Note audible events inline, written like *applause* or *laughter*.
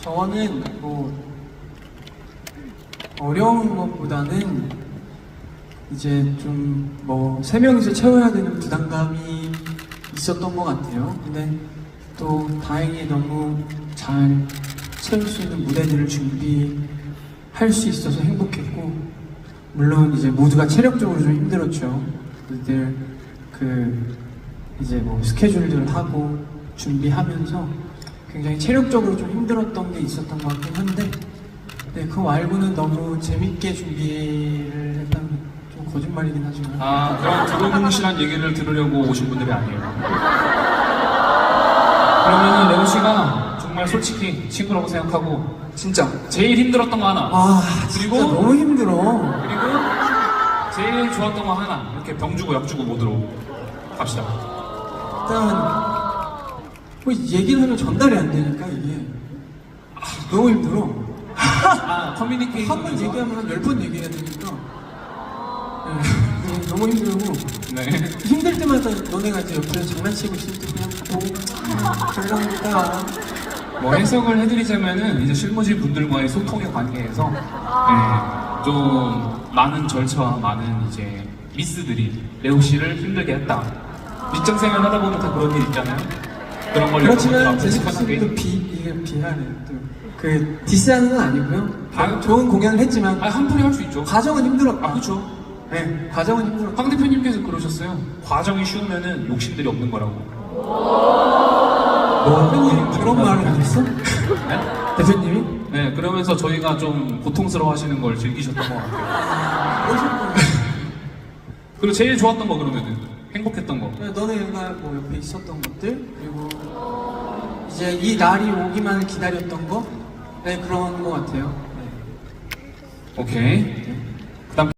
저는 뭐 어려운 것보다는 이제 좀 뭐 세 명이서 채워야 되는 부담감이 있었던 것 같아요. 근데 또 다행히 너무 잘 채울 수 있는 무대들을 준비할 수 있어서 행복했고 물론 이제 모두가 체력적으로 좀 힘들었죠. 그들 그 이제 뭐 스케줄들을 하고 준비하면서 굉장히 체력적으로 좀 힘들었던 게 있었던 것 같긴 한데 네, 그거 말고는 너무 재밌게 준비를 했다면 좀 거짓말이긴 하지만 아, 그런 두루뭉실한 얘기를 들으려고 오신 분들이 아니에요. 그러면은 레오 씨가 정말 솔직히 친구라고 생각하고 진짜 제일 힘들었던 거 하나. 아 그리고 너무 힘들어 그리고 제일 좋았던 거 하나. 이렇게 병 주고 약 주고 모드로 갑시다. 일단 뭐 얘기를 하면 전달이 안 되니까 이게 아, 너무 힘들어 아, 커뮤니케이션. 한 번 얘기하면 한 열 번 얘기해야 되니까 네, *laughs* 너무 힘들고 네. 힘들 때마다 너네가 이제 옆에서 장난치고 있을 때 그냥 보고 별로니까 뭐 해석을 해드리자면은 이제 실무진 분들과의 소통의 관계에서 네, 좀 많은 절차와 많은 이제 미스들이 레오 씨를 힘들게 했다. 직장 생활 하다 보면 다 그런 일 있잖아요. 그런 걸 그렇지만 시원하게 씨도 비 이게 비하네 또그 디스하는 건 아니고요 아, 좋은 공연을 했지만 아, 한풀이 할 수 있죠. 과정은 힘들었다 아, 그쵸. 네 과정은 힘들었다 황 대표님께서 그러셨어요. 과정이 쉬우면은 욕심들이 없는 거라고. 뭐 대표님 그런 말을 하셨어? 네? 대표님이? 네, 그러면서 저희가 좀 고통스러워 하시는 걸 즐기셨던 것 같아요. 그리고 제일 좋았던 거 그러면은 행복했던 거. 네, 너네가 뭐 옆에 있었던 것들 그리고 이제 이 날이 오기만을 기다렸던 거 네, 그런 거 같아요 네. 오케이.